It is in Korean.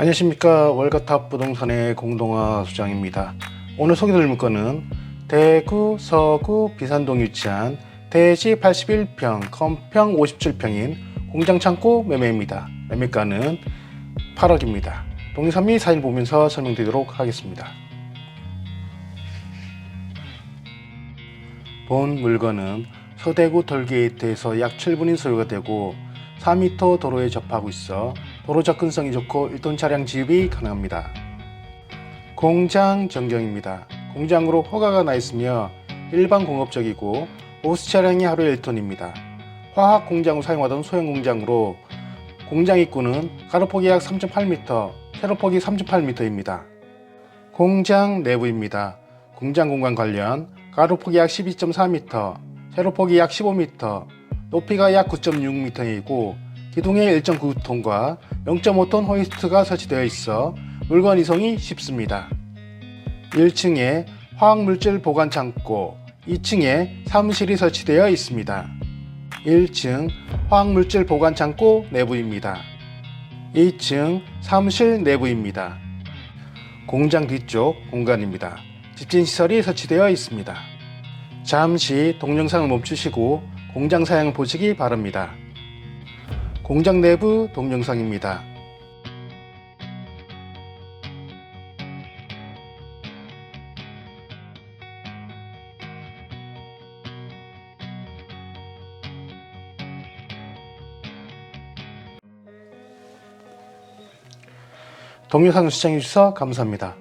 안녕하십니까 월가탑 부동산의 공동화 수장입니다. 오늘 소개드릴 물건은 대구 서구 비산동 위치한 대지 81평, 건평 57평인 공장창고 매매입니다. 매매가는 8억입니다. 동영상 및 사진 보면서 설명드리도록 하겠습니다. 본 물건은 서대구 톨게이트에서 약 7분인 소요가 되고 4m 도로에 접하고 있어 도로 접근성이 좋고 1톤 차량 지급이 가능합니다. 공장 전경입니다. 공장으로 허가가 나 있으며 일반 공업적이고 오스 차량이 하루에 1톤입니다. 화학 공장으로 사용하던 소형 공장으로 공장 입구는 가로폭이 약 3.8m, 세로폭이 3.8m입니다. 공장 내부입니다. 공장 공간 관련 가로폭이 약 12.4m, 세로폭이 약 15m, 높이가 약 9.6m이고 기둥에 1.9톤과 0.5톤 호이스트가 설치되어 있어 물건 이송이 쉽습니다. 1층에 화학물질 보관 창고, 2층에 사무실이 설치되어 있습니다. 1층 화학물질 보관 창고 내부입니다. 2층 사무실 내부입니다. 공장 뒤쪽 공간입니다. 집진 시설이 설치되어 있습니다. 잠시 동영상을 멈추시고 공장 사양을 보시기 바랍니다. 공장 내부 동영상입니다. 동영상 시청해주셔서 감사합니다.